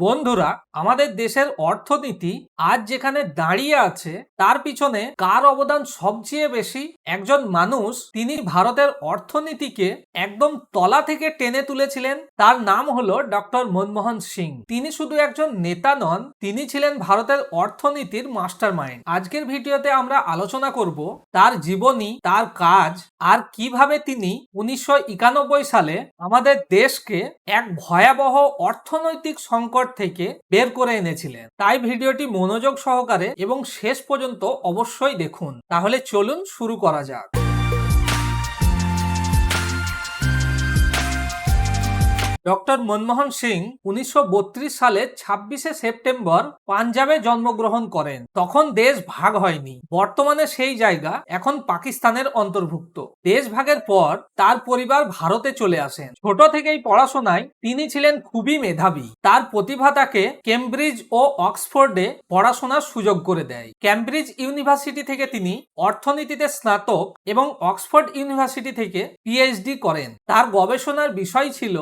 বন্ধুরা, আমাদের দেশের অর্থনীতি আজ যেখানে দাঁড়িয়ে আছে, তার পিছনে কার অবদান সবচেয়ে বেশি? একজন মানুষ তিনি ভারতের অর্থনীতিকে একদম তলা থেকে টেনে তুলেছিলেন, তার নাম হলো ডক্টর মনমোহন সিং। তিনি শুধু একজন নেতা নন, তিনি ছিলেন ভারতের অর্থনীতির মাস্টার মাইন্ড আজকের ভিডিওতে আমরা আলোচনা করব তার জীবনী, তার কাজ আর কীভাবে তিনি উনিশশো একানব্বই সালে আমাদের দেশকে এক ভয়াবহ অর্থনৈতিক সংকট থেকে বের করে এনেছিলেন। তাই ভিডিওটি মনোযোগ সহকারে এবং শেষ পর্যন্ত অবশ্যই দেখুন। তাহলে চলুন শুরু করা যাক। ডক্টর মনমোহন সিং উনিশশো বত্রিশ সালে ছাব্বিশে সেপ্টেম্বর পাঞ্জাবে জন্মগ্রহণ করেন। তখন দেশ ভাগ হয়নি। বর্তমানে সেই জায়গা এখন পাকিস্তানের অন্তর্ভুক্ত। দেশ ভাগের পর তার পরিবার ভারতে চলে আসেন। ছোট থেকেই পড়াশোনায় তিনি ছিলেন খুবই মেধাবী। তার প্রতিভা তাকে কেমব্রিজ ও অক্সফোর্ডে পড়াশোনার সুযোগ করে দেয়। ক্যামব্রিজ ইউনিভার্সিটি থেকে তিনি অর্থনীতিতে স্নাতক এবং অক্সফোর্ড ইউনিভার্সিটি থেকে পিএইচডি করেন। তার গবেষণার বিষয় ছিল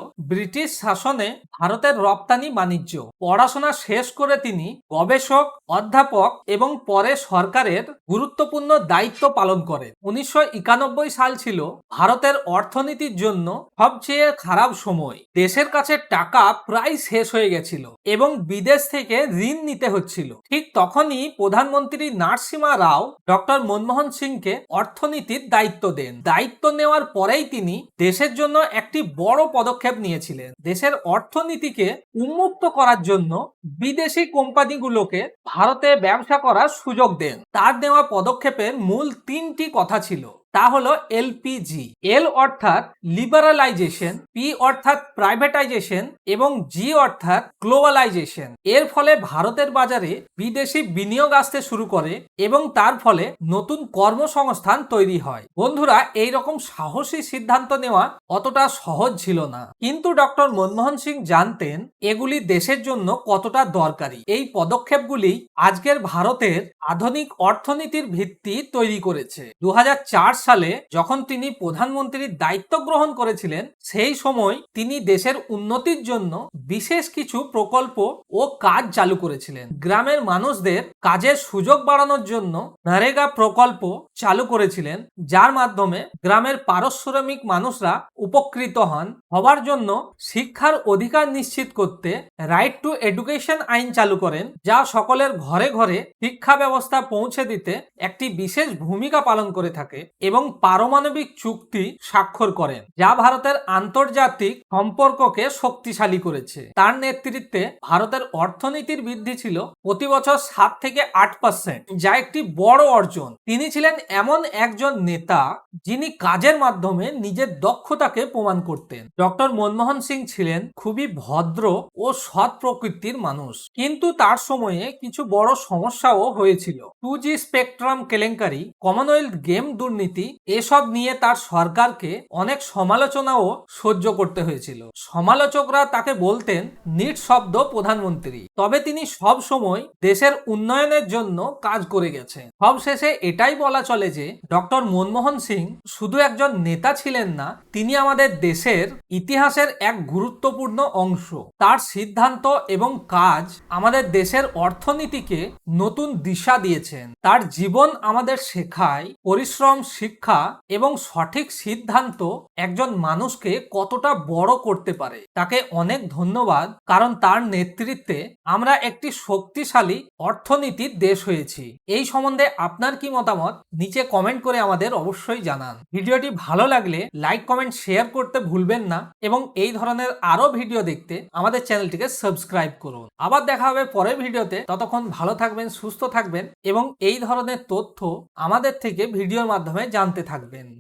শাসনে ভারতের রপ্তানি বাণিজ্য। পড়াশোনা শেষ করে তিনি গবেষক, অধ্যাপক এবং পরে সরকারের গুরুত্বপূর্ণ দায়িত্ব পালন করেন। উনিশশো একানব্বই সাল ছিল ভারতের অর্থনীতির জন্য সবচেয়ে খারাপ সময়। দেশের কাছে টাকা প্রায় শেষ হয়ে গেছিল এবং বিদেশ থেকে ঋণ নিতে হচ্ছিল। ঠিক তখনই প্রধানমন্ত্রী নারসিমা রাও ডক্টর মনমোহন সিংকে অর্থনীতির দায়িত্ব দেন। দায়িত্ব নেওয়ার পরেই তিনি দেশের জন্য একটি বড় পদক্ষেপ নিয়েছিলেন। দেশের অর্থনীতিকে উন্মুক্ত করার জন্য বিদেশি কোম্পানিগুলোকে ভারতে ব্যবসা করার সুযোগ দেন। তার দেওয়া পদক্ষেপের মূল তিনটি কথা ছিল। তা হলো এলপিজি এল অর্থাৎ লিবারালাইজেশন, পি অর্থাৎ প্রাইভেটাইজেশন এবং জি অর্থাৎ গ্লোবালাইজেশন। এর ফলে ভারতের বাজারে বিদেশি বিনিয়োগ আসতে শুরু করে এবং তার ফলে নতুন কর্মসংস্থান তৈরি হয়। বন্ধুরা এই রকম সাহসী সিদ্ধান্ত নেওয়া অতটা সহজ ছিল না। কিন্তু ডক্টর মনমোহন সিং জানতেন এগুলি দেশের জন্য কতটা দরকারি। এই পদক্ষেপগুলি আজকের ভারতের আধুনিক অর্থনীতির ভিত্তি তৈরি করেছে। দু হাজার চার সালে যখন তিনি প্রধানমন্ত্রীর দায়িত্ব গ্রহণ করেছিলেন, সেই সময় তিনি দেশের উন্নতির জন্য বিশেষ কিছু প্রকল্প ও কাজ চালু করেছিলেন। গ্রামের মানুষদের কাজের সুযোগ বাড়ানোর জন্য নারেগা প্রকল্প চালু করেছিলেন, যার মাধ্যমে গ্রামের পারশ্রমিক মানুষরা উপকৃত হন। হবার জন্য শিক্ষার অধিকার নিশ্চিত করতে রাইট টু এডুকেশন আইন চালু করেন, যা সকলের ঘরে ঘরে শিক্ষা ব্যবস্থা পৌঁছে দিতে একটি বিশেষ ভূমিকা পালন করে থাকে। এবং পারমাণবিক চুক্তি স্বাক্ষর করেন, যা ভারতের আন্তর্জাতিক সম্পর্ককে শক্তিশালী করেছে। তার নেতৃত্বে ভারতের অর্থনীতির বৃদ্ধি ছিল প্রতি বছর সাত থেকে আট পার্সেন্ট যা একটি বড় অর্জন। তিনি ছিলেন এমন একজন নেতা যিনি কাজের মাধ্যমে নিজের দক্ষতাকে প্রমাণ করতেন। ডক্টর মনমোহন সিং ছিলেন খুবই ভদ্র ও সৎ প্রকৃতির মানুষ। কিন্তু তার সময়ে কিছু বড় সমস্যাও হয়েছিল। টু জি স্পেকট্রাম কেলেঙ্কারি, কমনওয়েলথ গেম দুর্নীতি এসব নিয়ে তার সরকারকে অনেক সমালোচনাও সহ্য করতে হয়েছিল। সমালোচকরা তাকে বলতেন, নিট শব্দ প্রধানমন্ত্রী। তবে তিনি সব সময় দেশের উন্নয়নের জন্য কাজ করে গেছেন। সবশেষে এটাই বলা চলে যে, ডক্টর মনমোহন সিং শুধু একজন নেতা ছিলেন না, তিনি আমাদের দেশের ইতিহাসের এক গুরুত্বপূর্ণ অংশ। তার সিদ্ধান্ত এবং কাজ আমাদের দেশের অর্থনীতিকে নতুন দিশা দিয়েছেন। তার জীবন আমাদের শেখায়, পরিশ্রম শিক্ষা এবং সঠিক সিদ্ধান্ত একজন মানুষকে কতটা বড় করতে পারে, তাকে অনেক ধন্যবাদ। কারণ তার নেতৃত্বে আমরা একটি শক্তিশালী অর্থনীতির দেশ হয়েছি। এই সম্বন্ধে আপনার কি মতামত? নিচে কমেন্ট করে আমাদের অবশ্যই জানান। ভিডিওটি ভালো লাগলে লাইক কমেন্ট শেয়ার করতে ভুলবেন না এবং এই ধরনের আরও ভিডিও দেখতে আমাদের চ্যানেলটিকে সাবস্ক্রাইব করুন। আবার দেখা হবে পরের ভিডিওতে। ততক্ষণ ভালো থাকবেন, সুস্থ থাকবেন এবং এই ধরনের তথ্য আমাদের থেকে ভিডিওর মাধ্যমে জানতে থাকবেন।